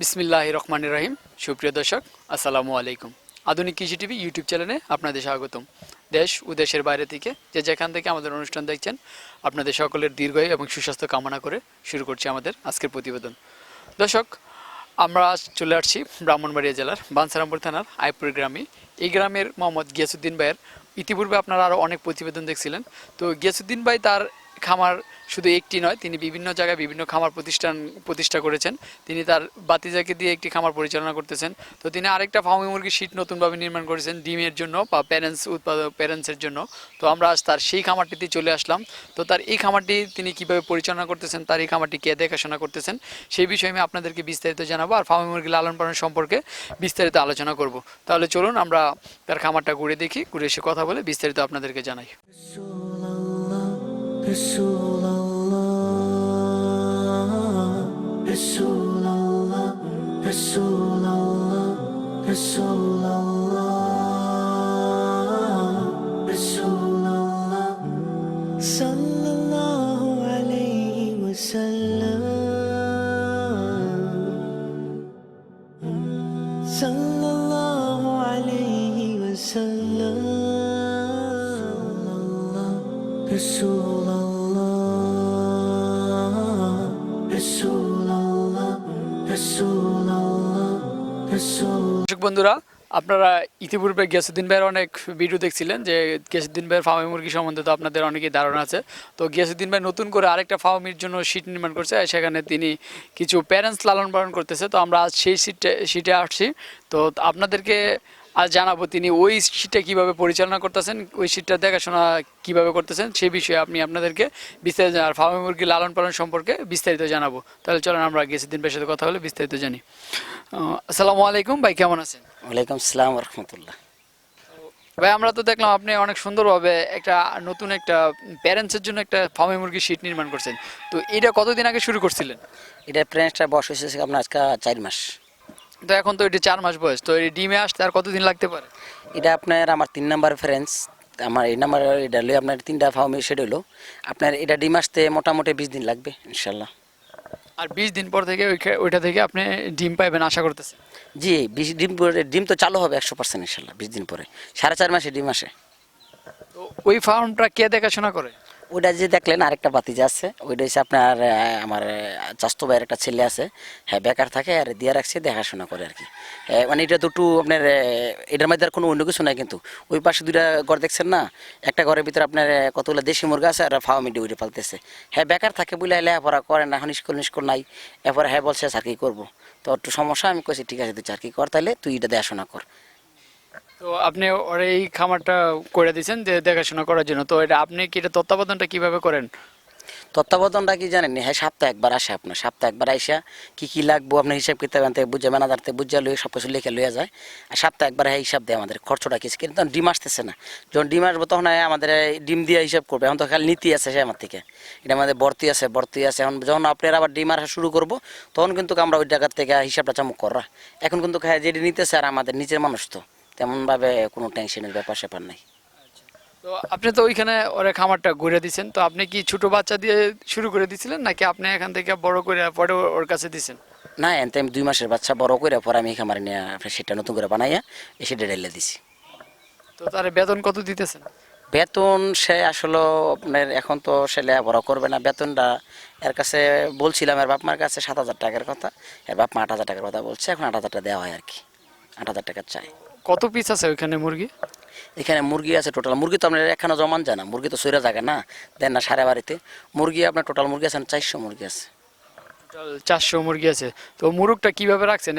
বিসমিল্লাহ রহমান রাহিম। সুপ্রিয় দর্শক, আসসালামু আলাইকুম। আধুনিক কৃষি টিভি ইউটিউব চ্যানেলে আপনাদের স্বাগতম। দেশ ও দেশের বাইরে থেকে যে যেখান থেকে আমাদের অনুষ্ঠান দেখছেন, আপনাদের সকলের দীর্ঘায়ু এবং সুস্বাস্থ্য কামনা করে শুরু করছি আমাদের আজকের প্রতিবেদন। দর্শক, আমরা চলে আসছি ব্রাহ্মণবাড়িয়া জেলার বানসারামপুর থানার আইপুর গ্রামে। এই গ্রামের মোহাম্মদ গিয়াসুদ্দিন ভাইয়ের ইতিপূর্বে আপনারা আরও অনেক প্রতিবেদন দেখছিলেন। তো গিয়াসুদ্দিন ভাই তার খামার শুধু একটি নয়, তিনি বিভিন্ন জায়গায় বিভিন্ন খামার প্রতিষ্ঠান প্রতিষ্ঠা করেছেন। তিনি তার বাতিজাকে দিয়ে একটি খামার পরিচালনা করতেছেন। তো তিনি আরেকটা ফার্মি মুরগির শীট নতুনভাবে নির্মাণ করেছেন ডিমের জন্য বা প্যারেন্টস উৎপাদক প্যারেন্টসের জন্য। তো আমরা আজ তার সেই খামারটিতে চলে আসলাম। তো তার এই খামারটি তিনি কীভাবে পরিচালনা করতেছেন, তার এই খামারটি কে দেখাশোনা করতেছেন, সেই বিষয়ে আমি আপনাদেরকে বিস্তারিত জানাব আর ফার্মি মুরগি লালন পালন সম্পর্কে বিস্তারিত আলোচনা করব। তাহলে চলুন আমরা তার খামারটা ঘুরে দেখি, ঘুরে এসে কথা বলে বিস্তারিত আপনাদেরকে জানাই। Resulallah Resulallah Resulallah Resulallah. বন্ধুরা, আপনারা ইতিপূর্বে গিয়াসুদ্দিন ভাইয়ের অনেক ভিডিও দেখছিলেন যে গিয়াসুদ্দিন ভাইয়ের ফার্মে মুরগি সম্বন্ধে তো আপনাদের অনেকেই ধারণা আছে। তো গিয়াসুদ্দিন ভাই নতুন করে আরেকটা ফার্মির জন্য সিট নির্মাণ করছে, সেখানে তিনি কিছু প্যারেন্টস লালন পালন করতেছে। তো আমরা আজ সেই সিটে সিটে আসছি। তো আপনাদেরকে আজ জানাব তিনি ওই সিটটা কীভাবে পরিচালনা করতেছেন ওই সিটটা দেখাশোনা কীভাবে করতেছেন সেই বিষয়ে আপনি আপনাদেরকে বিস্তারিত আর ফার্মি মুরগি লালন পালন সম্পর্কে বিস্তারিত জানাব। তাহলে চলেন আমরা গিয়াসুদ্দিন ভাইয়ের সাথে কথা বলে বিস্তারিত জানি। আসসালামু আলাইকুম ভাই কেমন আছেন? ওয়ালাইকুম আসসালাম রহমতুল্লাহ। ভাই আমরা তো দেখলাম আপনি অনেক সুন্দরভাবে একটা নতুন একটা প্যারেন্টসের জন্য একটা ফার্মি মুরগি শীট নির্মাণ করছেন। তো এটা কতদিন আগে শুরু করছিলেন? এটা প্রেন্সটা বয়স হয়েছে আপনার আজকে চার মাস। তো এখন তো এটি চার মাস বয়স তো এই ডিমে আসতে আর কতদিন লাগতে পারে? এটা আপনার আমার তিন নাম্বার ফ্রেন্স আমার এই নাম্বার এটা হলো আপনার তিনটা ফার্মে সেটা হলো আপনার এটা ডিম আসতে মোটামুটি বিশ দিন লাগবে ইনশাল্লাহ। আর বিশ দিন পর থেকে ওইটা থেকে আপনি ডিম পাইবেন আশা করতেছেন জি বিশ ডিম পরে- ডিম তো চালু হবে একশো পার্সেন্ট ইনশাল্লাহ বিশ দিন পরে। সাড়ে চার মাসে ডিম আসে। তো ওই ফার্মটা কে দেখাশোনা করে? ওইটা যে দেখলেন আরেকটা বাতিজা আছে, ওইটা হচ্ছে আপনার আমার চাস্তো ভাইয়ের একটা ছেলে আছে। হ্যাঁ বেকার থাকে আর দিয়ে রাখছে, দেখাশোনা করে আর কি মানে এটা দুটো আপনার এটার মধ্যে আর কোনো অন্য কিছু নাই কিন্তু। ওই পাশে দুইটা ঘর দেখছেন না? একটা ঘরের ভিতরে আপনার কতগুলো দেশি মুরগা আছে আর ফার্মি ডিউটি পালতেছে। হ্যাঁ বেকার থাকে বলে লেখাপড়া করে না, এখন স্কুল স্কুল নাই। এরপরে হ্যাঁ বলছে কি করব? তো একটু সমস্যা, আমি কইছি, ঠিক আছে, তুই চাকরি কর তাহলে তুই এটা দেখাশোনা কর। তো আপনি ওর এই খামারটা করে দিয়েছেন যে দেখাশোনা করার জন্য। তো এটা আপনি কি এটা তত্ত্বাবধানটা কীভাবে করেন? তত্ত্বাবধানটা কি জানেন হ্যাঁ সপ্তাহে একবার আসে আপনার, সপ্তাহে একবার আইসা কি কি লাগবো, আপনার হিসাব কিতাব আনতে, বুঝে ম্যানেজারতে বুঝে লুয়ে সব কিছু লিখে লইয়া যায়। আর সপ্তাহে একবার হ্যাঁ হিসাব দেয় আমাদের, খরচটা কিছু। কিন্তু তখন ডিম আসতেছে না। যখন ডিম আসব তখন হ্যাঁ আমাদের ডিম দিয়ে হিসাব করবে। এখন তো খালি নীতি আছে সে আমার থেকে। এটা আমাদের ভর্তি আছে ভর্তি আছে। এখন যখন আপনার আবার ডিম আসা শুরু করব, তখন কিন্তু আমরা ওই জায়গার থেকে হিসাবটা চামুক করা। এখন কিন্তু যেটি নিতেছে আর আমাদের নিজের মানুষ তো। তেমনভাবে কোনো টেনশনের ব্যাপার স্যাপার নাই। তো আপনি তো ওইখানে ওরা খামারটা ঘুরে দিয়েছেন তো আপনি কি ছোট বাচ্চা দিয়ে শুরু করে দিয়েছিলেন নাকি আপনি এখান থেকে বড় করে পরে ওর কাছে দিয়েছেন না এনতে আমি দুই মাসের বাচ্চা বড় করে পরে আমি খামারে নিয়ে সেটা নতুন করে বানাইয়া এসে ডেলে দিছি। তো তার বেতন কত দিতেছেন? বেতন সে আসলে আপনার এখন তো সে লেখাপড়া করবে না বেতনটা এর কাছে বলছিলাম এর বাপ মার কাছে সাত হাজার টাকার কথা এর বাপ মা আট হাজার টাকার কথা বলছে এখন আট হাজার টাকা দেওয়া হয় আর কি আট হাজার টাকা চাই। কত পিস আছে ওইখানে মুরগি? এখানে মুরগি আছে টোটাল মুরগি তো আপনার এখানে জমান যায় না। মুরগি তো সৈরা জায়গা না দেন না সারা বাড়িতে। মুরগি আপনার টোটাল মুরগি আছে চারশো মুরগি আছে। চারশো মুরগি আছে। তো মুরগটা কীভাবে রাখছেন?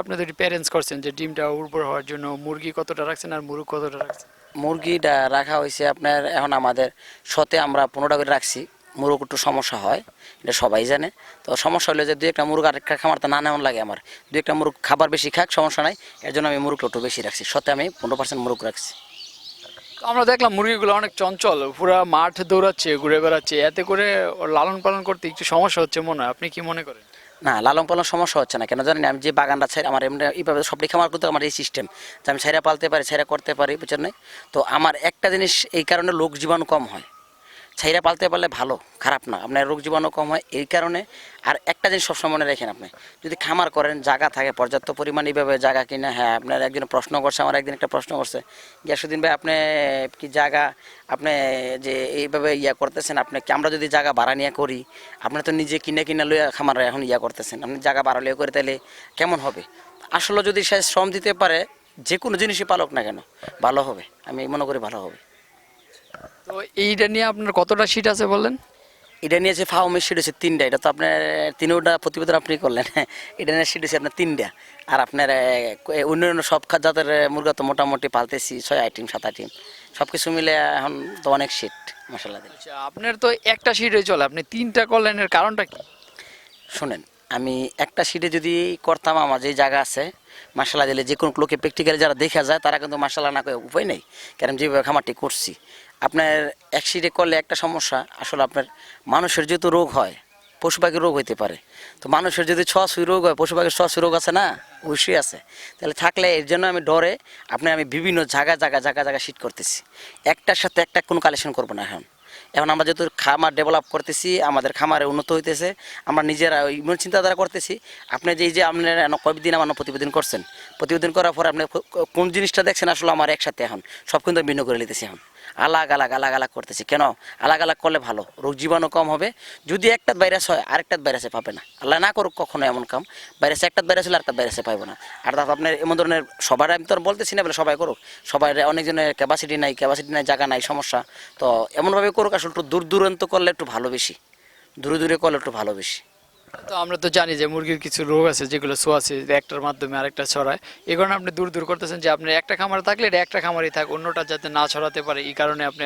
আপনি যদি প্যারেন্টস করছেন যে ডিমটা উর্বর হওয়ার জন্য মুরগি কতটা রাখছেন আর মুরগ কতটা রাখছেন? মুরগিটা রাখা হয়েছে আপনার এখন আমাদের শতে আমরা পনেরোটা করে রাখছি। মুরগ একটু সমস্যা হয় এটা সবাই জানে। তো সমস্যা হলে যে দু একটা মুরগ আরেকটা খামার তো না নেমন লাগে আমার। দু একটা মুরগ খাবার বেশি খাক সমস্যা নাই এর জন্য আমি মুরগটা একটু বেশি রাখছি। শতে আমি পনেরো পার্সেন্ট মুরগ রাখছি। আমরা দেখলাম মুরগিগুলো অনেক চঞ্চল পুরো মাঠ দৌড়াচ্ছে ঘুরে বেড়াচ্ছে এতে করে লালন পালন করতে একটু সমস্যা হচ্ছে মনে হয়। আপনি কি মনে করেন? না লালন পালন সমস্যা হচ্ছে না। কেন জানেন আমি যে বাগানটা ছাই আমার এমনি এইভাবে সবটি খামার করতে আমার এই সিস্টেম যে আমি ছাইরা পালতে পারি ছাইরা করতে পারি বুঝছেন? তো আমার একটা জিনিস এই কারণে লোক জীবাণু কম হয়। ছাইরা পালতে পারলে ভালো, খারাপ না। আপনার রোগ জীবাণু কম হয় এই কারণে। আর একটা জিনিস সবসময় মনে রাখেন আপনি, যদি খামার করেন, জায়গা থাকে, পর্যাপ্ত পরিমাণ এইভাবে জায়গা কিনা হ্যাঁ আপনার একদিন প্রশ্ন করছে, আমার একদিন একটা প্রশ্ন করছে গিয়াসুদ্দিন ভাই, আপনি কি জায়গা, আপনি যে, এইভাবে ইয়া করতেছেন, আপনি কি, আমরা যদি জায়গা ভাড়া নিয়ে করি, আপনি তো নিজে কিনে কিনে লইয়া খামার এখন ইয়া করতেছেন, আপনি জায়গা ভাড়া লিয়ে করে তাহলে কেমন হবে? আসলে যদি সে শ্রম দিতে পারে, যে কোনো জিনিসই পালক না কেন, ভালো হবে, আমি মনে করি ভালো হবে। তো এইটা নিয়ে আপনার কতটা সিট আছে বললেন এটা নিয়ে যে ফাউমের সিট হচ্ছে তিনটা এটা তো আপনার তিনটা প্রতিবেদন আপনি করলেন। এটা নিয়ে সিট হচ্ছে আপনার তিনটা। আর আপনার আহ, অন্যান্য সব জাতের মুরগা তো মোটামুটি পালতেছি ছয় আইটেম সাত আইটেম সব কিছু মিলে এখন তো অনেক সিট মশলা দিলে আপনার তো একটা সিটে চলে আপনি তিনটা করলেন এর কারণটা কি? শোনেন আমি একটা সিটে যদি করতাম, আমার যে জায়গা আছে মশলা দিলে যে কোনো লোকে প্র্যাকটিক্যালি যারা দেখা যায়, তারা কিন্তু মশলা না করে উপায় নেই। কারণ যেভাবে খামারটি করছি, আপনার এক সিটে করলে একটা সমস্যা, আসলে আপনার মানুষের যেহেতু রোগ হয়, পশু পাখির রোগ হইতে পারে। তো মানুষের যদি ছুঁই রোগ হয়, পশু পাখির ছুঁই রোগ আছে না? অবশ্যই আছে। তাহলে থাকলে এর জন্য আমি ডরে, আপনি আমি বিভিন্ন জায়গা জায়গা জায়গা জায়গা সিট করতেছি। একটার সাথে একটা কোনো কালেকশন করব না এখন। এখন আমরা যেহেতু খামার ডেভেলপ করতেছি, আমাদের খামারে উন্নত হইতেছে, আমরা নিজেরা ইমন চিন্তাধারা করতেছি। আপনি যে যে আপনার কয়েকদিন আমার প্রতিবেদন করছেন? প্রতিবেদন করার পর আপনি কোন জিনিসটা দেখছেন আসলে আমার একসাথে এখন? সব কিন্তু ভিন্ন করে নিতেছি এখন। আলাগ আলাগ আলাগ আলাগ করতেছি। কেন? আলাগ আলাগ করলে ভালো। রোগ জীবাণু কম হবে। যদি একটা ভাইরাস হয় আরেকটা ভাইরাসে পাবে না। আল্লাহ না করুক কখনো এমন কাম। ভাইরাসে একটা ভাইরাস হলে আরেকটা ভাইরাসে পাবো না। আর তারপর আপনার এমন ধরনের সবার আমি তো আর বলতেছি না, বলে সবাই করুক। সবাই অনেকজনের ক্যাপাসিটি নাই ক্যাপাসিটি নাই, জায়গা নাই, সমস্যা। তো এমনভাবে করুক, আসলে একটু দূর দূরান্ত করলে একটু ভালো বেশি। দূরে দূরে করলে একটু ভালো বেশি। তো আমরা তো জানি যে মুরগির কিছু রোগ আছে যেগুলো ছোঁয়াছে একটার মাধ্যমে আরেকটা ছড়ায়। এই কারণে আপনি দূর দূর করতেছেন যে আপনি একটা খামারে থাকলে এটা একটা খামারই থাক অন্যটা যাতে না ছড়াতে পারে এই কারণে আপনি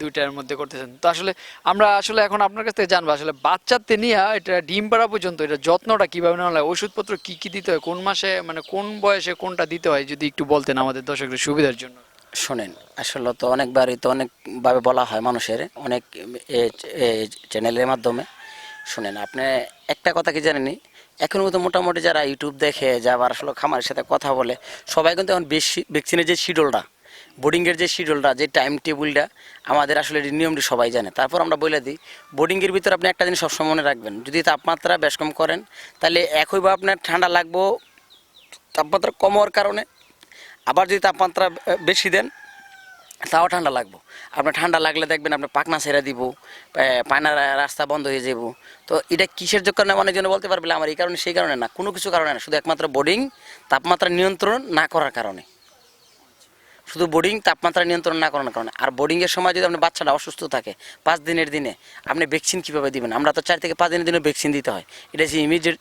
দুইটার মধ্যে করতেছেন। তো আসলে আমরা আসলে এখন আপনার কাছ থেকে জানব আসলে বাচ্চাতে নিয়ে এটা ডিম পাড়া পর্যন্ত এটা যত্নটা কীভাবে নেওয়া হয় ওষুধপত্র কি কি দিতে হয় কোন মাসে মানে কোন বয়সে কোনটা দিতে হয় যদি একটু বলতেন আমাদের দর্শকদের সুবিধার জন্য। শোনেন আসলে তো অনেকবারই তো অনেকভাবে বলা হয় মানুষের অনেক এ, এ, চ্যানেলের মাধ্যমে। শোনেন, আপনি একটা কথা কি জানেনি এখন তো মোটামুটি যারা ইউটিউব দেখে যা আবার আসলে খামারের সাথে কথা বলে, সবাই কিন্তু এখন বেশি ভ্যাকসিনের যে শিডিউলটা বোর্ডিংয়ের যে শিডিউলটা, যে টাইম টেবিলটা আমাদের আসলে নিয়মটি সবাই জানে। তারপর আমরা বলে দিই বোর্ডিংয়ের ভিতরে আপনি একটা জিনিস সবসময় মনে রাখবেন, যদি তাপমাত্রা বেশ কম করেন, তাহলে একই বা আপনার ঠান্ডা লাগবো, তাপমাত্রা কম হওয়ার কারণে। আবার যদি তাপমাত্রা বেশি দেন তাও ঠান্ডা লাগবো। আপনার ঠান্ডা লাগলে দেখবেন আপনার পাকনা ছেড়ে দিব পায়না রাস্তা বন্ধ হয়ে যাব। তো এটা কিসের কারণে অনেকজন বলতে পারবে আমার এই কারণে, সেই কারণে না, কোনো কিছু কারণে না, শুধু একমাত্র বোর্ডিং তাপমাত্রা নিয়ন্ত্রণ না করার কারণে। শুধু বোর্ডিং তাপমাত্রা নিয়ন্ত্রণ না করার কারণে। আর বোর্ডিংয়ের সময় যদি আপনার বাচ্চাটা অসুস্থ থাকে, পাঁচ দিনের দিনে, আপনি ভ্যাকসিন কীভাবে দিবেন? আমরা তো চার থেকে পাঁচ দিনের দিনে ভ্যাকসিন দিতে হয়। এটা যে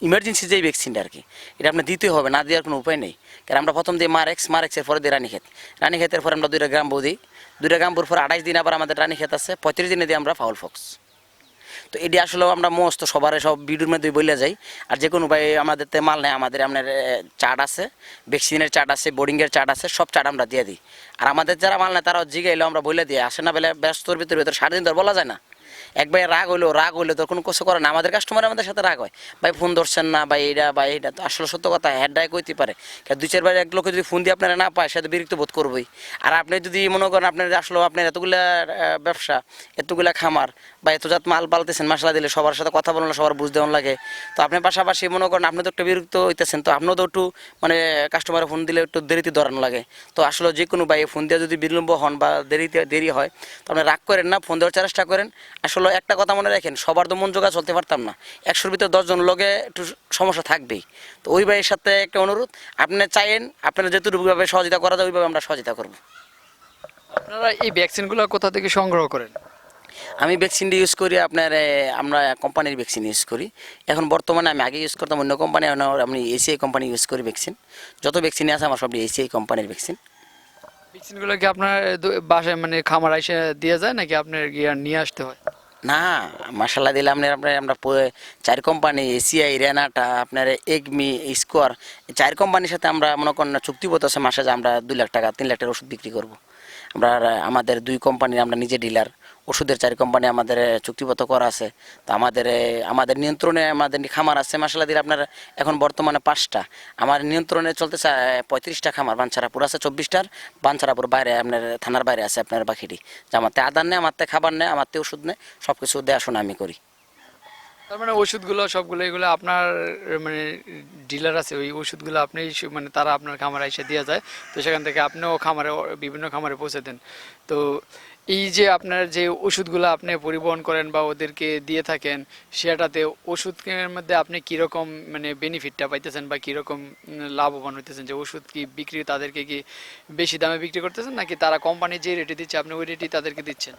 ইমার্জেন্সি যেই ভ্যাকসিনটা আর কি, এটা আপনি দিতে হবে, না দেওয়ার কোনো উপায় নেই। কারণ আমরা প্রথম দিই মারেক্স মারেক্সের পরে দিই রানীক্ষেত। রানীক্ষেতের পরে আমরা দুইটা গ্রাম বউ দিই। দুইটা গ্রাম বোর পর আড়াইশ দিন আবার আমাদের রানীক্ষেত আছে। পঁয়ত্রিশ দিনে দিই আমরা ফাউল ফক্স তো এটি আসলে আমরা মস্ত সবার সব ভিডিওর মধ্যে বলে যাই। আর যে কোনো ভাই আমাদের তে মাল নেই, আমাদের আপনার চাট আছে, ভ্যাকসিনের চাট আছে, বোর্ডিংয়ের চাট আছে, সব চাট আমরা দিয়ে দিই। আর আমাদের যারা মাল নেয় তারাও জিগে এলো আমরা বলে দিই, আসে না বেলে ব্যস্তর ভিতরে ভিতরে, সারাদিন দিন ধর বলা যায় না। এক ভাই রাগ হইল রাগ হইল তো কোনো কিছু করে না আমাদের কাস্টমার আমাদের সাথে রাগ হয়। ভাই ফোন ধরছেন না, ভাই এইটা বা এইটা তো আসলে সত্য কথা হেডটাই কইতে পারে। কারণ দুই চারবার এক লোকে যদি ফোন দিয়ে আপনারা না পায়, সে তো বিরক্ত বোধ করবেই। আর আপনি যদি মনে করেন আপনার আসলে আপনার এতগুলা ব্যবসা, এতগুলা খামার, বা এত জাত মাল পালতেছেন, মশলা দিলে সবার সাথে কথা বললে সবার বুঝ দেওয়ান লাগে। তো আপনার পাশাপাশি মনে করেন আপনি তো একটু বিরক্ত হইতেছেন, তো আপনিও তো একটু মানে কাস্টমারে ফোন দিলে একটু দেরিতে ধরানো লাগে। তো আসলে যে কোনো ভাই ফোন দিয়ে যদি বিলম্ব হন বা দেরিতে, দেরি হয়, তো আপনি রাগ করেন না ফোন দেওয়ার চেষ্টা করেন। আসলে একটা কথা মনে রাখেন সবার তো মন জোগা চলতে পারতাম না। একশোর ভিতরে দশজন লোকে একটু সমস্যা থাকবেই। তো ওই ভাইয়ের সাথে একটা অনুরোধ আপনি চাইেন আপনারা যেটুকুভাবে সহযোগিতা করা যায় ওইভাবে আমরা সহযোগিতা করব। আপনারা এই ভ্যাকসিনগুলো কোথা থেকে সংগ্রহ করেন? আমি ভ্যাকসিনটি ইউজ করি আপনার আমরা কোম্পানির ভ্যাকসিন ইউজ করি। এখন বর্তমানে আমি আগে ইউজ করতাম অন্য কোম্পানি আমি এসিআই কোম্পানি ইউজ করি ভ্যাকসিন। যত ভ্যাকসিন আছে আমার সবটি এসিআই কোম্পানির ভ্যাকসিন। ভ্যাকসিনগুলো কি আপনার বাসায় মানে খামার এসে দিয়ে যায় নাকি আপনার গিয়ে নিয়ে আসতে হয়? না মাসাল্লাহ দিলে আপনার আপনার, আমরা চার কোম্পানি এসিআই রেনাটা আপনার এগমি স্কোয়ার চার কোম্পানির সাথে আমরা মনে করেন চুক্তিবদ্ধ আছে মাসে আমরা দুই লাখ টাকা, তিন লাখ টাকার ওষুধ বিক্রি করব। আমরা আমাদের দুই কোম্পানির আমরা নিজে ডিলার ওষুধের চারি কোম্পানি আমাদের চুক্তিবদ্ধ করা আছে। তো আমাদের আমাদের নিয়ন্ত্রণে আমাদের খামার আছে মাসালা দিলে আপনার এখন বর্তমানে পাঁচটা। আমার নিয়ন্ত্রণে চলতেছে পঁয়ত্রিশটা খামার। বাঞ্ছারাপুর আছে চব্বিশটার, বাঞ্ছারাপুর বাইরে আপনার থানার বাইরে আছে আপনার বাকিটি। যে আমারতে আদার নেই আমারতে খাবার নেই আমারতে ওষুধ নেই সব কিছু দেওয়া আমি করি। তার মানে ওষুধগুলো, সবগুলো এগুলো আপনার মানে ডিলার আছে, ওই ওষুধগুলো আপনি মানে তারা আপনার খামারে এসে দিয়ে যায়। তো সেখান থেকে আপনিও খামারে, বিভিন্ন খামারে পৌঁছে দেন। তো এই যে আপনার যে ওষুধগুলো আপনি পরিবহন করেন বা ওদেরকে দিয়ে থাকেন, সেটাতে ওষুধের মধ্যে আপনি কীরকম মানে বেনিফিটটা পাইতেছেন বা কীরকম লাভবান হইতেছেন? যে ওষুধ কি বিক্রি তাদেরকে কি বেশি দামে বিক্রি করতেছেন নাকি তারা কোম্পানি যে রেটে দিচ্ছে, আপনি ওই রেটেই তাদেরকে দিচ্ছেন?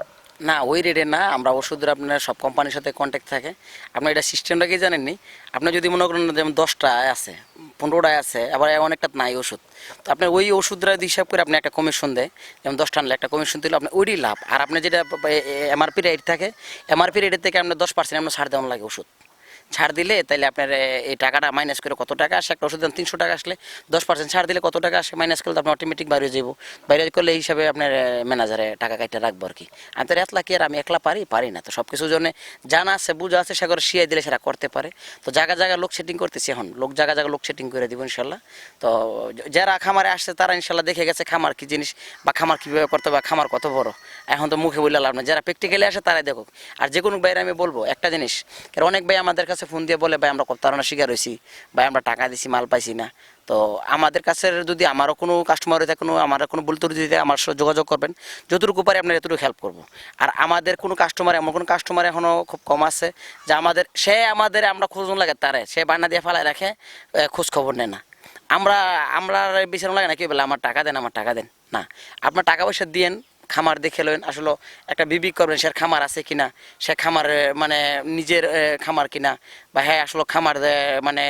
না, ওই রেটে না, আমরা ওষুধের আপনার সব কোম্পানির সাথে কন্ট্যাক্ট থাকে। আপনার এটা সিস্টেমটা কি জানেননি? আপনি যদি মনে করেন যেমন দশটা আছে পনেরোটায় আছে, আবার অনেকটা নাই ওষুধ। তো আপনার ওই ওষুধরা হিসাব করে আপনি একটা কমিশন দেয়, যেমন দশটা আনলে একটা কমিশন দিলে, আপনার ওইটাই লাভ। আর আপনি যেটা এমআরপি রেট থাকে এমআরপি রেটের থেকে আপনার দশ পার্সেন্ট আপনার ছাড় দেওয়া লাগে ওষুধ। ছাড় দিলে তাহলে আপনার এই টাকাটা মাইনাস করে কত টাকা আসে? একটা ওষুধ দাম তিনশো টাকা আসলে দশ পার্সেন্ট ছাড় দিলে কত টাকা আসে? মাইনাস করলে আপনি অটোমেটিক বাইরে যাব বাইরে করলে এই হিসাবে আপনার ম্যানেজারে টাকা কাটতে রাখব আর কি। আমি তো এতলা কি আর আমি একলা পারি? পারি না। তো সব কিছু জন্য জানা আছে, বুঝা আছে, সেগুলো শিয়াই দিলে সেটা করতে পারে। তো জায়গা জায়গা লোক সেটিং করতেছি এখন। লোক জায়গা জায়গা লোক সেটিং করে দিব ইনশাল্লাহ। তো যারা খামারে আসছে, তারা ইনশাল্লাহ দেখে গেছে খামার কি জিনিস বা খামার কীভাবে করতে বা খামার কত বড়। এখন তো মুখে বললে লাভ না যারা প্র্যাকটিক্যালি আসে, তারাই দেখুক। আর যে কোনো বাইরে আমি বলব একটা জিনিস অনেক ভাই আমাদের কাছে ফোন দিয়ে বলে, ভাই, আমরা প্রতারণা শিকার হয়েছি। ভাই, আমরা টাকা দিছি, মাল পাইছি না। তো আমাদের কাছে যদি আমারও কোনো কাস্টমার হয়ে থাকে কোনো আমার কোনো ত্রুটি দিতে আমার সাথে যোগাযোগ করবেন, যতটুকু পারি আপনার এতটুকু হেল্প করব। আর আমাদের কোনো কাস্টমার এমন কোনো কাস্টমার এখনও খুব কম আছে, যে আমাদের, সে আমাদের, আমরা খোঁজ লাগে তারে। সে বান্না দিয়ে ফালায় রাখে খোঁজ খবর নেয় না। আমরা আমরা বিচার লাগে না, কি বলে, আমার টাকা দেন, আমার টাকা দেন। না, আপনার টাকা পয়সা দিয়েন খামার দেখে লইন, আসলে একটা বিবি করবেন সে খামার আছে কিনা, সে খামার মানে নিজের খামার কিনা, বা হ্যাঁ আসলে খামার মানে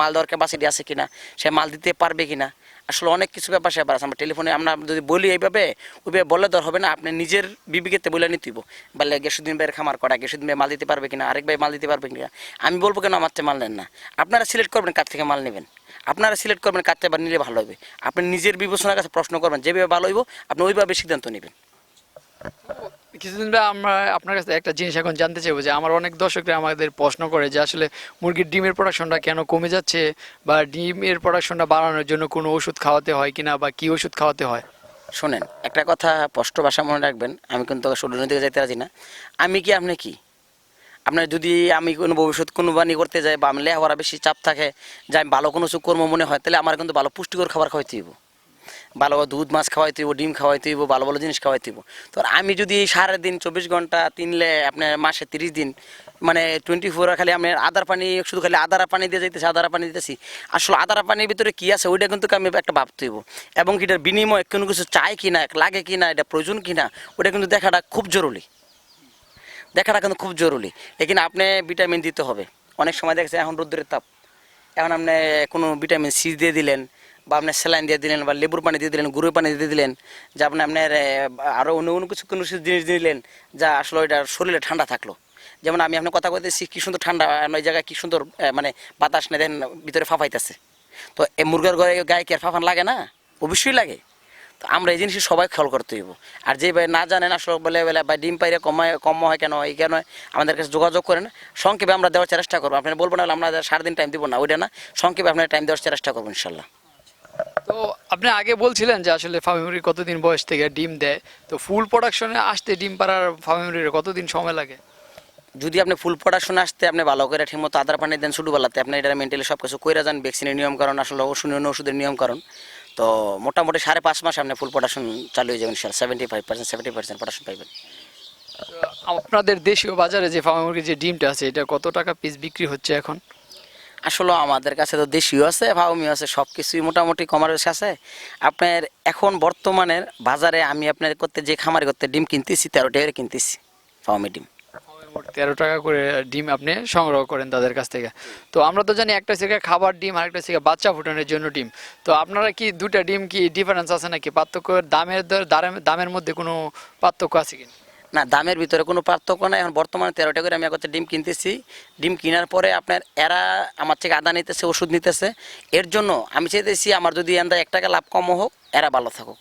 মাল দেওয়ার ক্যাপাসিটি আছে কিনা, সে মাল দিতে পারবে কিনা, আসলে অনেক কিছু ব্যাপার স্যাপার আছে। আমরা টেলিফোনে, আমরা যদি বলি এইভাবে, ওইভাবে বললে দর হবে না, আপনি নিজের বিবিকেতে বলে নিতেইব বললে গেসুদ্দিন ভাইয়ের খামার করা গেসুদ্দিন ভাই মাল দিতে পারবে কিনা, আরেক ভাই মাল দিতে পারবে কিনা, আমি বলব কেন আমার মাল নেন না, আপনারা সিলেক্ট করবেন কার থেকে মাল নেবেন। আপনারা সিলেক্ট করবেন কার থেকে নিলে ভালো হবে। আপনি নিজের বিবেচনার কাছে প্রশ্ন করবেন যেভাবে ভালো হইব আপনি ওইভাবে সিদ্ধান্ত নেবেন। কিছুদিন পরে আমরা আপনার কাছে একটা জিনিস এখন জানতে চাইব যে আমার অনেক দর্শকরা আমাদের প্রশ্ন করে যে আসলে মুরগির ডিমের প্রোডাকশনটা কেন কমে যাচ্ছে বা ডিমের প্রোডাকশনটা বাড়ানোর জন্য কোনো ওষুধ খাওয়াতে হয় কিনা বা কি ওষুধ খাওয়াতে হয়? শোনেন একটা কথা স্পষ্ট ভাষা মনে রাখবেন আমি কিন্তু সুডনের দিকে যাইতে রাজি না। আমি কি আপনি কি? আপনার যদি আমি কোনো ভবিষ্যৎ কোনো বানি করতে যাই বা আমি লেহাপড়া বেশি চাপ থাকে, যে আমি ভালো কোনো কর্ম মনে হয়, তাহলে আমার কিন্তু ভালো পুষ্টিকর খাবার খাওয়াইতে হইব। ভালো দুধ, মাছ খাওয়াইতে হইব, ডিম খাওয়াইতে হইব, ভালো ভালো জিনিস খাওয়াইতে হইব। তো আমি যদি সারা দিন চব্বিশ ঘণ্টা তিনলে আপনার মাসে তিরিশ দিন মানে টোয়েন্টি ফোর খালি আমি আদার পানি, শুধু খালি আদারা পানি দিয়ে যাইতেছি, আদারা পানি দিতেছি। আসলে আদারা পানির ভিতরে কী আছে, ওইটা কিন্তু আমি একটা ভাবতে হইব। এবং এটার বিনিময়ে কোনো কিছু চাই কিনা, লাগে কিনা, এটা প্রয়োজন কিনা ওটা কিন্তু দেখাটা খুব জরুরি। দেখাটা কিন্তু খুব জরুরি। লেকিন আপনি ভিটামিন দিতে হবে। অনেক সময় দেখছে এখন রোদ্রের তাপ। এখন আপনি কোনো ভিটামিন সি দিয়ে দিলেন বা আপনি স্যালাইন দিয়ে দিলেন বা লেবুর পানি দিয়ে দিলেন, গুঁড়োর পানি দিয়ে দিলেন, যা আপনি আপনার আরও অন্য অন্য কিছু কোনো কিছু জিনিস দিলেন, যা আসলে ওইটা শরীরে ঠান্ডা থাকল। যেমন আমি আপনার কথা কইতেছি, কি সুন্দর ঠান্ডা ওই জায়গায় কি সুন্দর মানে বাতাস না দেন ভিতরে ফাফাইতেছে। তো মুরগার গায়ে কি আর ফাফান লাগে না? অবশ্যই লাগে। তো আমরা এই জিনিসই সবাই খেয়াল করতে হইব। আর যে ভাই না জানেন আসলে বলে বলে বা ডিম পাইরে কমায় কম হয় কেন? এই কেন? আমাদের কাছে যোগাযোগ করেন। সংক্ষেপে আমরা দেওয়ার চেষ্টা করব। আপনি বলব না আমরা সাড়ে দিন টাইম দিব না। ওইটা না। সংক্ষেপে আপনার টাইম দেওয়ার চেষ্টা করব ইনশাল্লাহ তো আপনি আগে বলছিলেন যে আসলে ফার্মি মুরগি কতদিন বয়স থেকে ডিম দেয়। তো ফুল প্রোডাকশনে আসতে ডিম পাড়ার ফার্মি মুরগির কতদিন সময় লাগে? যদি আপনি ফুল প্রোডাকশন আসতে আপনি ভালো করে ঠিক মতো আদার পানি দেন শুধু বেলাতে আপনি এটা মেন্টালি সব কিছু কইরা যান ভ্যাকসিনের নিয়ম কারণ আসলে ওষুধ ওষুধের নিয়মকরণ তো মোটামুটি সাড়ে পাঁচ মাস আপনি ফুল প্রোডাকশন চালু হয়ে যাবেন seventy five percent seventy percent production পাইবেন। আপনাদের দেশীয় বাজারে যে ফার্মি মুরগির যে ডিমটা আছে এটা কত টাকা পিস বিক্রি হচ্ছে এখন? আসলে আমাদের কাছে তো দেশিও আছে ফাউমিও আছে সব কিছুই মোটামুটি কমারের আছে। আপনার এখন বর্তমানের বাজারে আমি আপনার করতে যে খামার করতে ডিম কিনতেছি তেরো টাকা কিনতেছি ফাউমি ডিম। তেরো টাকা করে ডিম আপনি সংগ্রহ করেন তাদের কাছ থেকে। তো আমরা তো জানি একটা থেকে খাবার ডিম আরেকটা থেকে বাচ্চা ফুটানোর জন্য ডিম। তো আপনারা কি দুটা ডিম কি ডিফারেন্স আছে নাকি? পার্থক্য দামের দামের মধ্যে কোনো পার্থক্য আছে কিনা? না, দামের ভিতরে কোনো পার্থক্য নাই। এখন বর্তমানে তেরো টাকা করে আমি করতে ডিম কিনতেছি। ডিম কেনার পরে আপনার এরা আমার থেকে আদা নিতেছে, ওষুধ নিতেছে। এর জন্য আমি চাইতেছি আমার যদি এন্দা এক টাকা লাভ কম হোক, এরা ভালো থাকুক।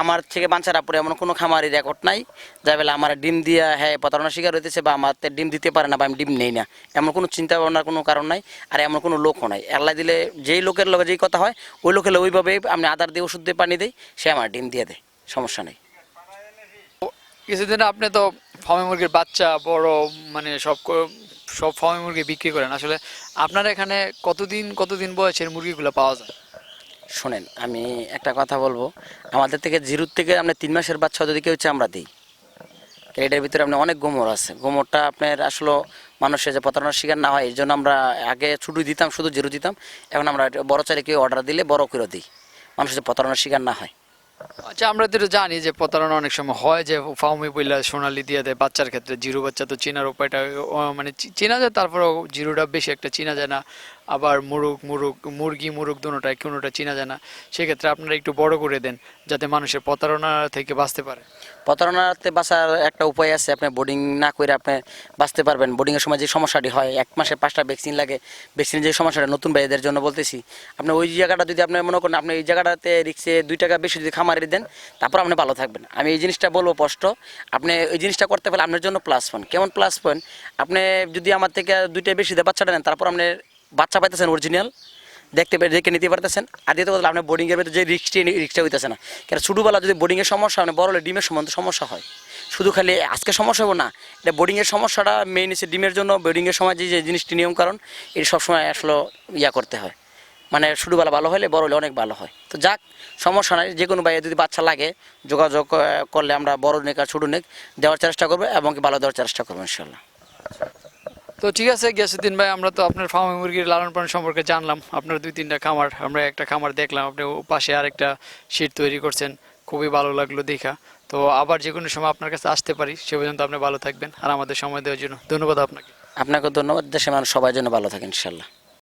আমার থেকে বাঞ্চারা পরে এমন কোনো খামারি রেকর্ড নাই। যা বলে আমার ডিম দিয়া হ্যাঁ প্রতারণা শিকার হইতেছে বা আমার ডিম দিতে পারে না বা আমি ডিম নেই না। এমন কোনো চিন্তা ভাবনার কোনো কারণ নাই আর এমন কোনো লোকও নাই। আল্লাহ দিলে যেই লোকের লগে যেই কথা হয়, ওই লোকের ওইভাবে আমি আদার দিয়ে ওষুধ দিয়ে পানি দিই, সে আমার ডিম দিয়ে দেয়। সমস্যা নেই। কিছুদিন আপনি তো ফার্মে মুরগির বাচ্চা, বড় মানে সব সব ফার্মে মুরগি বিক্রি করেন। আসলে আপনার এখানে কতদিন কতদিন বয়সের মুরগিগুলো পাওয়া যায়? শোনেন, আমি একটা কথা বলব। আমাদের থেকে জিরোর থেকে আমরা তিন মাসের বাচ্চা যদি কেউ আমরা দিই এটার ভিতরে আপনার অনেক গোমর আছে। গোমরটা আপনার আসলে মানুষের যে প্রতারণার শিকার না হয় এই জন্য আমরা আগে ছুটি দিতাম, শুধু জিরো দিতাম। এখন আমরা বড় চাইলে কেউ অর্ডার দিলে বড় করে দিই, মানুষের প্রতারণার শিকার না হয়। আচ্ছা আমরা তো জানি যে প্রতারণা অনেক সময় হয় যে ফার্মে বইলা সোনালি দিয়ে দেয় বাচ্চার ক্ষেত্রে, জিরো বাচ্চা তো চেনার উপায়টা মানে চেনা যায়, তারপরেও জিরোটা বেশি একটা চেনা যায় না। আবার মুরগ মুরগ মুরগি মুরগ দুটোটাই কোনোটা চেনা যায় না, সেক্ষেত্রে আপনারা একটু বড় করে দেন, যাতে মানুষের প্রতারণা থেকে বাঁচতে পারে। প্রতারণাতে বাঁচার একটা উপায় আছে, আপনি বোর্ডিং না করে আপনি বাঁচতে পারবেন। বোর্ডিংয়ের সময় যে সমস্যাটি হয়, এক মাসে পাঁচটা ভ্যাকসিন লাগে ভ্যাকসিনের যে সমস্যাটা, নতুন ভাইদের জন্য বলতেছি, আপনি ওই জায়গাটা যদি আপনি মনে করেন, আপনি এই জায়গাটাতে রিক্সে দুই টাকা বেশি যদি খামারে দেন, তারপর আপনি ভালো থাকবেন। আমি এই জিনিসটা বলব স্পষ্ট, আপনি এই জিনিসটা করতে পারলে আপনার জন্য প্লাস পয়েন্ট কেমন প্লাস পয়েন্ট আপনি যদি আমার থেকে দুইটা বেশি দিয়ে, বাচ্চাটা নেন, তারপর আপনি বাচ্চা পাইতেছেন অরিজিনাল দেখতে দেখে নিতে পারতেছেন। আর দ্বিতীয় কথা আপনার বোর্ডিংয়ের ভিতরে যে রিক্সটি রিক্সটা হইতেছে না। কেন ছোটোবেলা যদি বোর্ডিংয়ের সমস্যা মানে বড় হলে ডিমের সম্বন্ধে সমস্যা হয়। শুধু খালি আজকে সমস্যা হব না, এটা বোর্ডিংয়ের সমস্যাটা মেইন হচ্ছে ডিমের জন্য। বোর্ডিংয়ের সময় যে যে জিনিসটি নিয়ম কারণ এটি সবসময় আসলে ইয়া করতে হয়। মানে ছোটোবেলা ভালো হলে, বড় হলে অনেক ভালো হয়। তো যাক, সমস্যা নাই যে কোনো বাইরে যদি বাচ্চা লাগে, যোগাযোগ করলে আমরা বড় নেক আর ছোটো নেক দেওয়ার চেষ্টা করব এবং ভালো দেওয়ার চেষ্টা করব, ইনশাল্লাহ। তো ঠিক আছে, গিয়াসুদ্দিন ভাই, আমরা তো আপনার ফার্মে মুরগির লালন পালন সম্পর্কে জানলাম। আপনার দুই তিনটা খামার, আমরা একটা খামার দেখলাম, আপনি পাশে আরেকটা শীট তৈরি করছেন। খুবই ভালো লাগল দেখা। তো আবার যে কোনো সময় আপনার কাছে আসতে পারি, সে পর্যন্ত আপনি ভালো থাকবেন আর আমাদের সময় দেওয়ার জন্য। ধন্যবাদ আপনাকে। আপনাকে ধন্যবাদ, দেশের মানুষ সবাই জন্য ভালো থাকে, ইনশাল্লাহ।